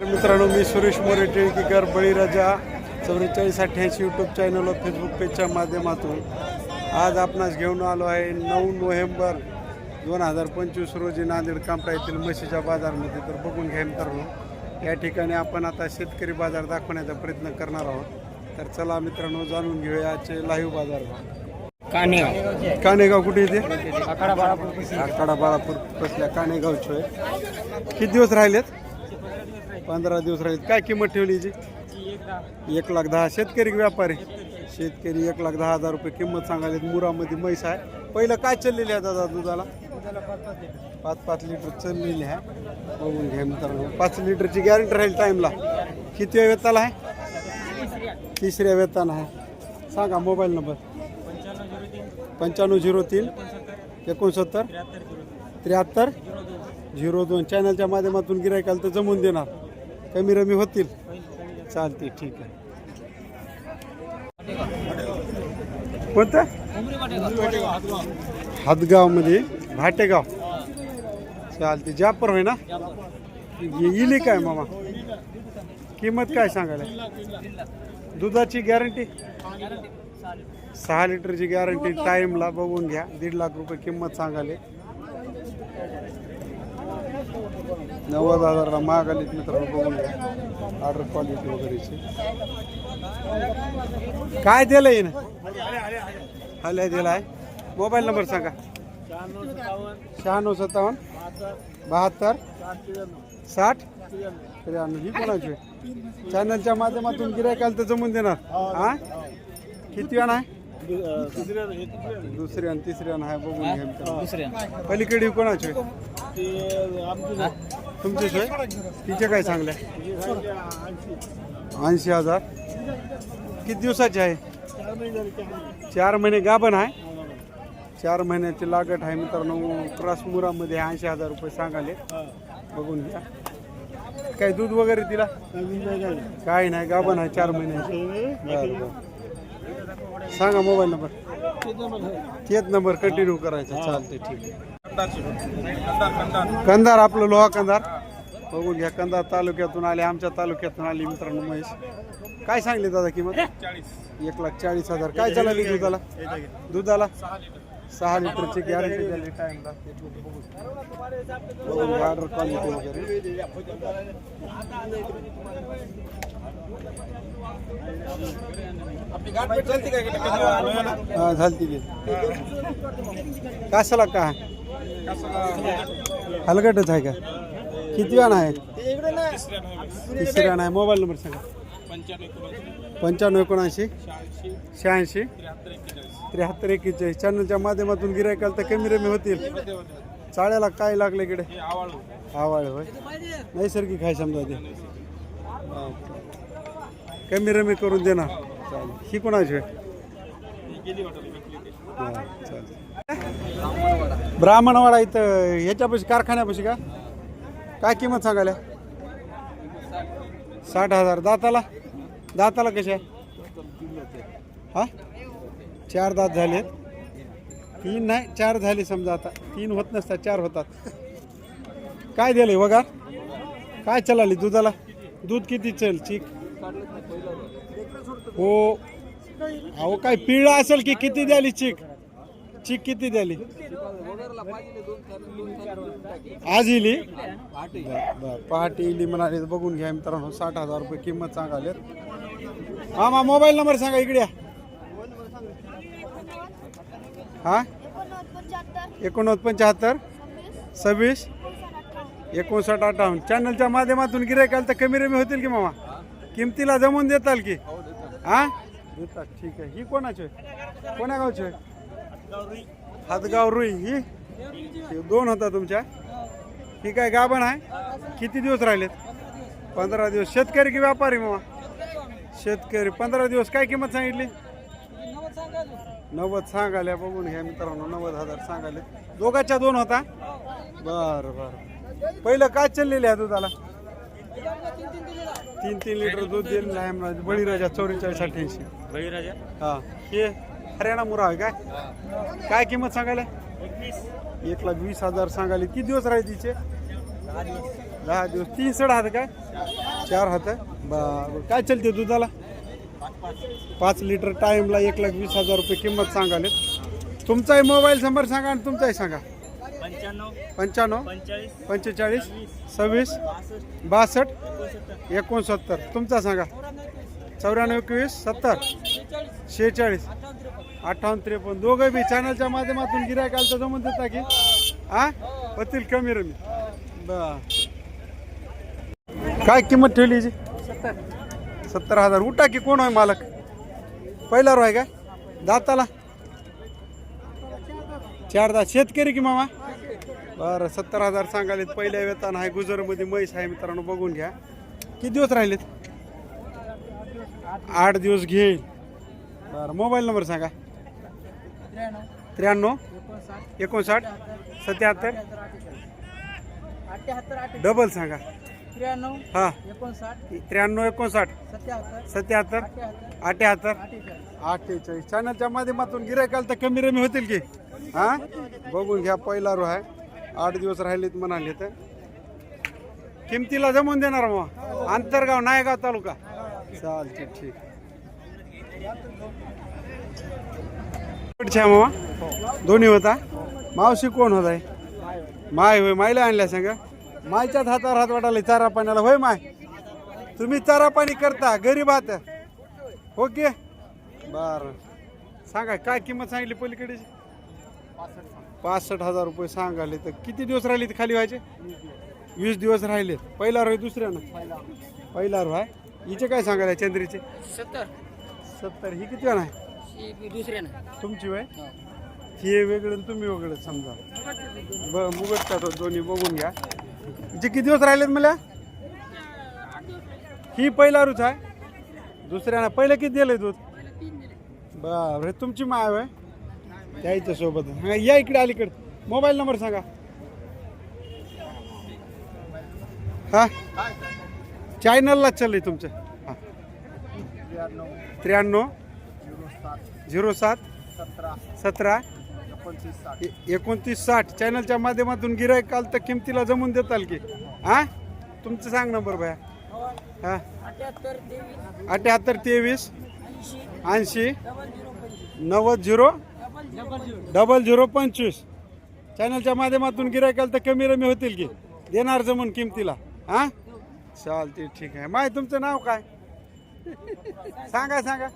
मित्रांनो मी सुरेश मोरे टिळकीकर बळीराजा चौवेचाळीस अठ्ठ्याऐंशी यूट्यूब चॅनल व फेसबुक पेजच्या माध्यमातून. आज आपणास घेऊन आलो आहे नऊ नोव्हेंबर दोन हजार पंचवीस रोजी नांदेड कांपडा येथील म्हशीच्या बाजारमध्ये. तर बघून घ्या मित्रांनो या ठिकाणी आपण आता शेतकरी बाजार दाखवण्याचा प्रयत्न करणार आहोत. तर चला मित्रांनो जाणून घेऊया आजचे लाईव्ह बाजार. कानेगाव. कानेगाव कुठे येते? आखाडा बाळापूर बसल्या कानेगावचे. आहे किती दिवस राहिलेत? पंधरा दिवस राहिले काय किंमत ठेवली याची? एक लाख दहा. शेतकरी व्यापारी? शेतकरी एक लाख दहा हजार रुपये किंमत सांगायला मुरामध्ये म्हैस आहे. पहिलं काय चाललेली आहे दादा दुधाला? पाच पाच लिटर चाललेली आहे. बघून घ्या मित्रांनो. पाच लिटरची गॅरंटी राहील टाईमला किती वेताला आहे? तिसऱ्या वेताना आहे. सांगा मोबाईल नंबर पंच्याण्णव झिरो तीन. एकोणसत्तर. त्र्याहत्तर. झिरो दोन. चॅनलच्या माध्यमातून गिरायकाला तर जमून देणार. कमी रमी होतील. चालते ठीक आहे. कोणतं? हातगावमध्ये भाटेगाव. चालते जापर होय ना? येईल काय मामा? किंमत काय सांगायला? दुधाची गॅरंटी? सहा लिटरची गॅरंटी टाईमला बघून घ्या. दीड लाख रुपये किंमत सांगाले नव्वद हजारला महाग आलीत मित्रांनो बघून घ्या. ऑर्डर क्वालिटी वगैरेची काय दिलंय ना हल्या दिलाय. मोबाईल नंबर सांगा. शहाण्णव सत्तावन्न. बहात्तर. साठ. त्र्याण्णव. ही कोणाची? चॅनलच्या माध्यमातून गिरायकाला तर जमून देणार. हा? किती वाण आहे? दुसऱ्या आणि तिसऱ्या आहे बघून घ्या मित्रांनो. दुसऱ्या पलीकडे कोणाची? आहे? तुमची सोय तिचे काय सांगल्या? ऐंशी हजार. किती दिवसाची आहे? चार महिने गाभण आहे? चार महिन्याची लागत आहे मित्रांनो. क्रॉस मुरामध्ये ऐंशी हजार रुपये सांगाले. बघून घ्या. काय दूध वगैरे तिला? काय नाही गाभण आहे चार महिन्याची. बरं बरं. सांगा मोबाईल नंबर. तेच नंबर कंटिन्यू करायचा. चालते ठीक आहे. कंधार आपलं लोहा कंधार. बघून घ्या कंधार तालुक्यातून आले आमच्या तालुक्यातून आले मित्रांनो महेश. काय सांगले दादा किंमत? एक लाख चाळीस हजार. काय चालली दुधाला? दुधाला? सहा लिटरची गॅरंटी झाली. टाइमला ऑर्डर क्वालिटी वगैरे. झालती की. कशाला काय हलगटच आहे का? किती वाण आहे तिसऱ्या आहे. मोबाईल नंबर सांगा. पंच्याण्णव एकोणऐंशी. शहाऐंशी. त्र्याहत्तर एक्केचाळीस. चॅनलच्या माध्यमातून गिरायकाल तर कमी रमी होतील. चाळ्याला काय लागले इकडे? आवाळ होय. नैसर्गिक आहे समजा ते. हा. कमी रमी करून देणार. चालेल. ही कोणाची? चालेल. ब्राह्मणवाडा इथं ह्याच्यापाशी कारखान्यापाशी का? काय किंमत सांगायला? साठ हजार. दाताला? दाताला कशा हा? चार दात झालेत. तीन नाही चार झाले समजा आता. तीन होत नसतात चार होतात. काय दिलंय बघा काय चलाली दुधाला? दूध किती चल? चिक? हो. अहो काय पिळा असेल की किती द्याली चिक? चिक किती द्याली? आज इली? बर, पहाटे इली म्हणाले बघून घ्या मित्रांनो साठ हजार रुपये किंमत सांगाले हा मा मोबाईल नंबर सांगा इकडे या. हा? एकोणनव्वद पंच्याहत्तर सव्वीस एकोणसाठ अठ्ठावन्न. चॅनलच्या माध्यमातून गिरायकाल तर कमी रमी होतील की मामा? किमतीला जमून देताल की? हा? देतात ठीक आहे. ही कोणाची आहे? कोण्या गावची आहे? हातगाव रुई ही? ही दोन होता तुमच्या? ही काय गाभण आहे? किती दिवस राहिलेत? पंधरा दिवस. शेतकरी की व्यापारी मामा? शेतकरी. पंधरा दिवस काय किंमत सांगितली? नव्वद सांगाल्या बघून घ्या मित्रांनो नव्वद हजार सांगाले दोघाच्या दोन होता? बर बर. पहिलं काय चाललेलं आहे दुधाला? तीन तीन लिटर दूध आहे मला बळीराजा चौवेचाळीस अठ्ठ्याऐंशी बळीराजा? हा. हे हरियाणा मुरा आहे काय? काय किंमत सांगायला? एक लाख वीस हजार सांगायला. किती दिवस राहिले तिचे? दहा दिवस. तीन सड हात काय? चार हात बरं. काय चलते दुधाला? पाच लिटर टाईमला एक लाख वीस हजार रुपये किंमत सांगाले तुमचाही मोबाईल नंबर सांगा आणि तुमचाही सांगा. पंच्याण्णव पंचेचाळीस सव्वीस बासष्ट एकोणसत्तर. तुमचा सांगा. चौऱ्याण्णव एकवीस सत्तर शेहेचाळीस अठ्ठावन्न त्रेपन्न. दोघं बी चॅनलच्या माध्यमातून गिरायक आलं तर जमून देता की हा होतील कमी रमी. काय किंमत ठेवली हिची? सत्तर सत्तर हजार. उठा की कोण आहे मालक? पहिला रो आहे काय दाताला? चार दात शेतकरी की मामा? बरं सत्तर हजार सांगालेत पहिल्या वेतन आहे गुजरमध्ये म्हैस आहे मित्रांनो बघून घ्या. किती दिवस राहिलेत? आठ दिवस घेईल. बरं मोबाईल नंबर सांगा. त्र्याण्णव. एकोणसाठ. सत्याहत्तर. डबल सांगा. त्र्याण्णव. हां. एकोणसाठ. त्र्याण्णव एकोणसाठ. सत्याहत्तर. अठ्याहत्तर. अठ्ठेचाळीस. चॅनलच्या माध्यमातून गिरायकाल तर कमी रमी होतील की? हा? बघून घ्या पहिला रो आहे. आठ दिवस राहिलेत म्हणाले तर. किमतीला जमून देणार मग. आंतरगाव नायगाव तालुका. चालते ठीक. कुठच्या मामा. दोन्ही होता. मावशी कोण होता माय होय मायला आणल्या सांगा. मायच्याच हातावर हात वाटायला चारा पाण्याला. होय माय? तुम्ही चारा पाणी करता गरीब आहात ओके हो बर. सांगा काय किंमत सांगितली पलीकडे पासष्ट हजार रुपये सांगाले तर किती दिवस राहिले ते खाली व्हायचे? वीस दिवस राहिले पहिला रो आहे दुसऱ्यानं पहिला रो आहे हिचे काय सांगायला चंद्रीचे? सत्तर. सत्तर. ही किती आहे दुसऱ्यानं तुमची वय हे. वेगळं आणि तुम्ही वेगळं समजा. ब मुगट का दोन्ही बघून घ्या. हिचे किती दिवस राहिलेत मला ही पहिला रूच आहे. दुसऱ्यानं पहिलं किती दिलंय दूध? बरं हे तुमची माय आहे त्याच्या सोबत हा, या इकडे अलीकडे. मोबाईल नंबर सांगा. हा? चॅनलला चाललंय तुमचं. हा. त्र्याण्णव. झिरो सात. सतरा. एकोणतीस साठ. चॅनलच्या माध्यमातून गिरायक काल तर किमतीला जमून देताल की. हा? तुमचं सांग नंबर भया. हा? अठ्याहत्तर तेवीस. ऐंशी. नव्वद झिरो. डबल झिरो पंचवीस. चॅनलच्या माध्यमातून गिरायकाल तर कमी रमी होतील की? देणार जमून किमतीला. हा? चालते ठीक आहे. माय तुमचं नाव काय? सांगा सांगा.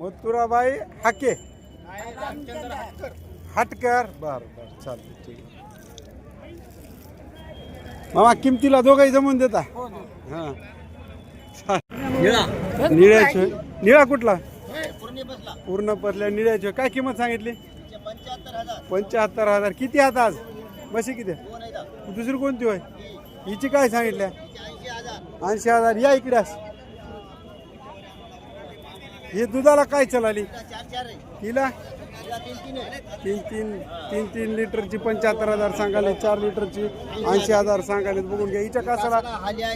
मथुराबाई हाके. हटकर. बर बर चालते ठीक आहे. मामा किमतीला दोघंही जमून देता? हा. निळ्याचे. निळा कुठला? पूर्ण पसल्या निळ्याचे काय किंमत सांगितली? पंच्याहत्तर हजार. किती आहात आज? म्हशी किती? दुसरी कोणती होय? हिची काय सांगितल्या? ऐंशी हजार. या इकडे. हे दुधाला काय चलाली हिला? तीन तीन तीन तीन लिटरची पंच्याहत्तर हजार सांगाले चार लिटरची ऐंशी हजार सांगाले. बघून घ्या हिच्या कासाला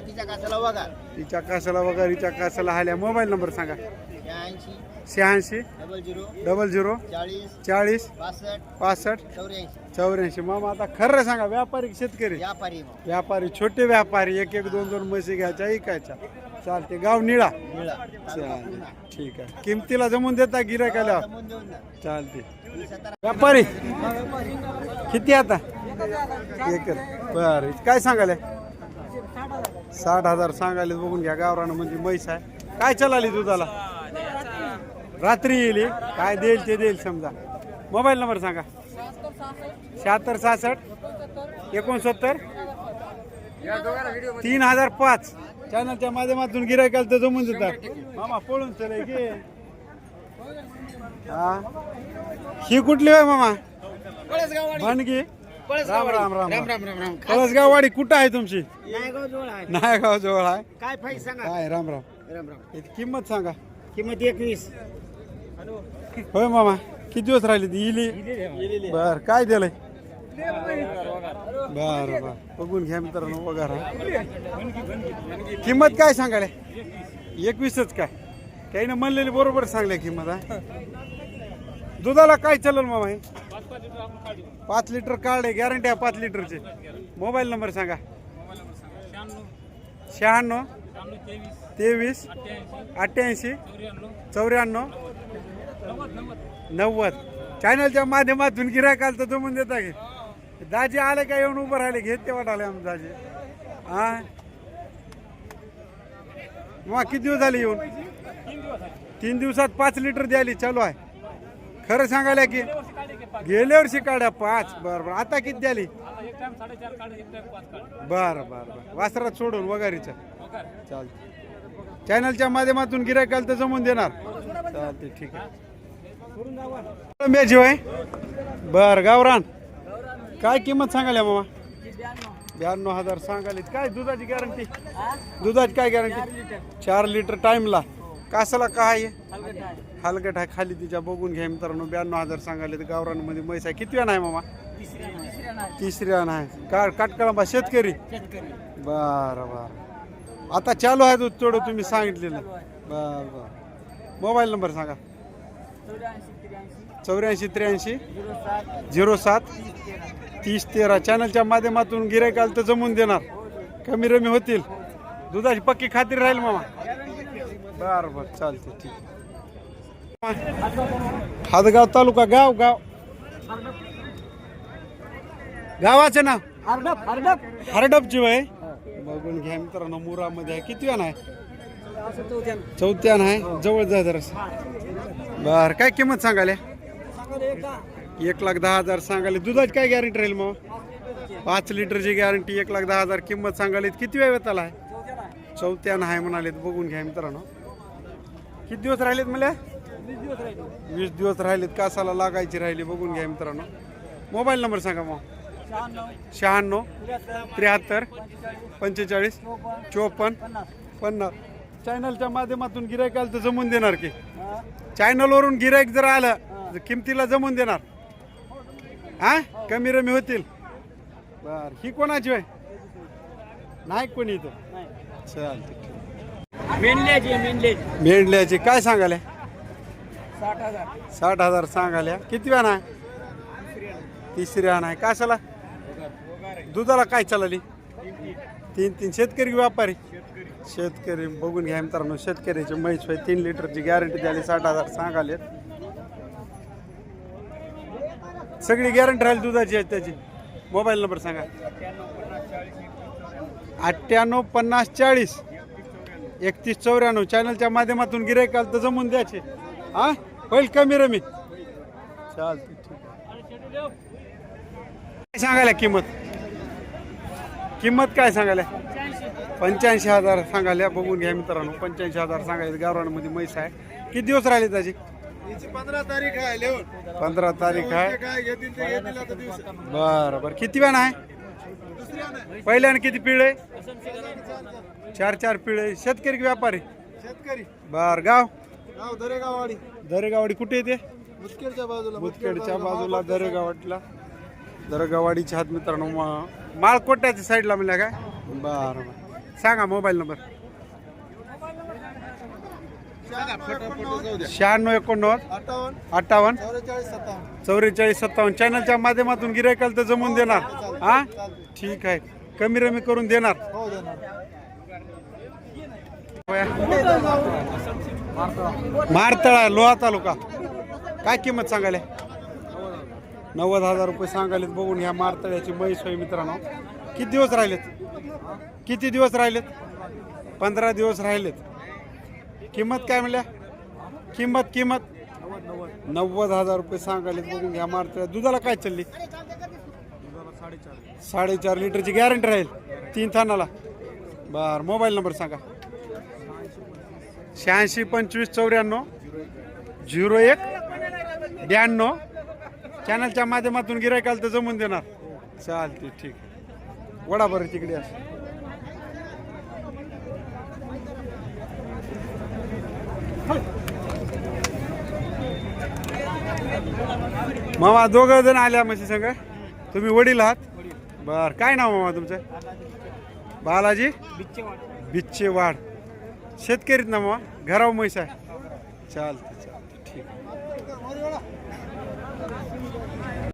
तिच्या कासाला बघा हिच्या कासाला वगैरे हिच्या कासाला हाल्या? मोबाईल नंबर सांगा. शहाऐंशी. Double zero. Double zero. चाळीस. चाळीस. पासष्ट पासष्ट चौऱ्याऐंशी. चौऱ्याऐंशी. मामा आता खरं सांगा व्यापारी की शेतकरी. व्यापारी मग. व्यापारी छोटे व्यापारी एक एक दोन दोन म्हशी घ्यायच्या ऐकायच्या. चालते गाव निळा. मिळा चालेल. ठीक आहे. किमतीला जमून देता गिरायकाला जमून देऊन चालते व्यापारी. किती आता? एक बर काय सांगाले साठ हजार सांगाले बघून घ्या गावरानं म्हणजे म्हैस आहे. काय चलाली दुधाला? रात्री येईल. काय देईल ते देईल समजा. मोबाईल नंबर सांगा. शहात्तर सहासष्ट. एकोणसत्तर. तीन हजार पाच. चॅनलच्या माध्यमातून गिरायकाला तर जमून देतात मामा पळून चले घे. हा. ही कुठली आहे मामा? भानगी. राम राम राम. राम राम राम कळसगाववाडी कुठं आहे तुमची? नायगाव जवळ आहे. नायगाव जवळ आहे. काय काय राम राम. राम राम. किंमत सांगा. किंमत एकवीस. होय मामा किती दिवस राहिले ती? इली? बर काय दिलंय? बर बर. बघून घ्या मित्रांनो वगैरे किंमत काय सांगाले एकवीसच काय? काही ना म्हणलेली बरोबर सांगल्या किंमत हा? दुधाला काय चालेल मामा हे? पाच लिटर कार्ड आहे गॅरंटी आहे पाच लिटरचे. मोबाईल नंबर सांगा. शहाण्णव. तेवीस. अठ्ठ्याऐंशी. चौऱ्याण्णव. नव्वद. चॅनलच्या माध्यमातून गिरायक आलं तर जमून देता की. दाजी आले का येऊन उभं राहिले? घेत ते वाटाले आम दाजी. हा? मग किती दिवस झाले येऊन? तीन दिवसात पाच लिटर द्यायली. चालू आहे. खरं सांगायला की गेल्या वर्षी काढा पाच. बरं बरं. आता किती द्याली बरं बरं बरं. वासरात सोडून वगारीच्या चालते चॅनलच्या माध्यमातून गिरायक आलं तर जमून देणार. चालते ठीक आहे. मेजी होय? बर गावरान. काय किंमत सांगायला मामा? ब्याण्णव हजार सांगायला काय दुधाची गॅरंटी दुधाची काय गॅरंटी चार लिटर टाईमला कासाला काय आहे? हलगट आहे. खाली तिच्या बघून घ्या मित्रांनो. ब्याण्णव हजार सांगायला तर गावरानमध्ये म्हैस आहे. किती आहे मामा? तिसऱ्या नाही. का काटकळंबा शेतकरी? बरं बरं. आता चालू आहे दूध तेवढं तुम्ही सांगितलेलं. बरं बरं. मोबाईल नंबर सांगा. चौऱ्याऐंशी त्र्याऐंशी झिरो सात तीस तेरा. चॅनलच्या माध्यमातून गिरायक आलं तर जमून देणार. कमी रमी होतील. दुधाची पक्की खात्री राहील मामा. बरं बरं. चालते ठीक हातगाव तालुका गाव गाव. गावाचं नाव? हरडप हरडप. हरडपची वय. बघून घ्या मित्रांनो मुरामध्ये आहे. किती आहे. चौथ्यान. आहे. जवळ जा जरास. बर काय किंमत सांगाले सांगा रे एकदा. एक लाख दहा हजार सांगाले दुधाची काय गॅरंटी राहील मग पाच लिटरची गॅरंटी एक लाख दहा हजार किंमत सांगाले किती वेळ वेताला आहे. चौथ्यान आहे म्हणाले बघून घ्या मित्रांनो. किती दिवस राहिलेत मला वीस दिवस राहिले वीस दिवस राहिलेत. कासाला लागायची राहिली. बघून घ्या मित्रांनो. मोबाईल नंबर सांगा मग शहाण्णव त्र्याहत्तर पंचेचाळीस चोपन्न पन्नास. चॅनलच्या माध्यमातून गिरायक आलं तर जमून देणार की. चॅनलवरून गिरायक जर आलं किमतीला जमून देणार. हा? कमी रमी होतील. बर ही कोणाची आहे नाही कोणी इथं. नाही. चालते मेंढल्याची. आहे, काय सांगाल्या साठ हजार. साठ हजार सांगाल्या किती वेळा नाही तिसऱ्या नाही कशाला? दुधाला काय चालली? तीन तीन. शेतकरी की व्यापारी? शेतकरी. बघून घ्या मित्रांनो शेतकऱ्याची म्हैस होय तीन लिटरची गॅरंटी द्याली साठ हजार सांगाले सगळी गॅरंटी राहील दुधाची आहे त्याची. मोबाईल नंबर सांगा. अठ्ठ्याण्णव पन्नास चाळीस. एकतीस चौऱ्याण्णव. चॅनलच्या माध्यमातून गिरायक आलं तर जमून द्यायचे. हा? होईल कमी रमी चालते ठीक काय सांगायला किंमत? किंमत काय सांगायला? पंच्याऐंशी हजार सांगायला. बघून घ्या मित्रांनो. पंच्याऐंशी हजार सांगायला. गावरानमध्ये म्हैस आहे. किती दिवस राहिले त्याची? पंधरा तारीख आहे लिहून पंधरा तारीख आहे. काय घेतील ते घेतील आता दिवस. बरं बरं. किती वेळ आहे? पहिल्यानं किती पिळे? चार चार पिळे. शेतकरी की व्यापारी? शेतकरी. बर गाव? गाव दरेगाववाडी. दरेगावाडी कुठे येते मुदखेडच्या बाजूला मुदखेडच्या बाजूला. दरेगावाडीला दरेगावाडीच्या हात मित्रांनो माळकोट्याच्या साईडला म्हणल्या काय बरं बरं. सांगा मोबाईल नंबर. शहाण्णव एकोणनव्वद. अठ्ठावन्न. चौवेचाळीस सत्तावन्न. चॅनलच्या माध्यमातून गिरायकाल तर जमून देणार. हा? ठीक आहे. कमी रमी करून देणार. हो देणार. मारतळा लोहा तालुका. काय किंमत सांगायला? नव्वद हजार रुपये सांगायलेत. बघून ह्या मारतळ्याची म्हैस होय मित्रांनो. किती दिवस राहिलेत? किती दिवस राहिलेत? पंधरा दिवस राहिलेत. किंमत काय म्हणल्या? किंमत किंमत. नव्वद हजार रुपये सांगायला बघून घ्या मारतळ्या. दुधाला काय चालली? साडेचार लिटरची गॅरंटी राहील. तीन थानाला. बर मोबाईल नंबर सांगा. शहाऐंशी पंचवीस चौऱ्याण्णव झिरो एक ब्याण्णव. चॅनलच्या माध्यमातून गिरायकाल तर जमून देणार. चालते ठीक वडा बरं तिकडे असं मामा दोघं जण आल्या म्हशी संग तुम्ही वडील आहात? बर काय नाव मामा तुमचं? बालाजी? बिच्चे वाड शेतकरीत ना मामा? घराव म्हैस आहे. आहे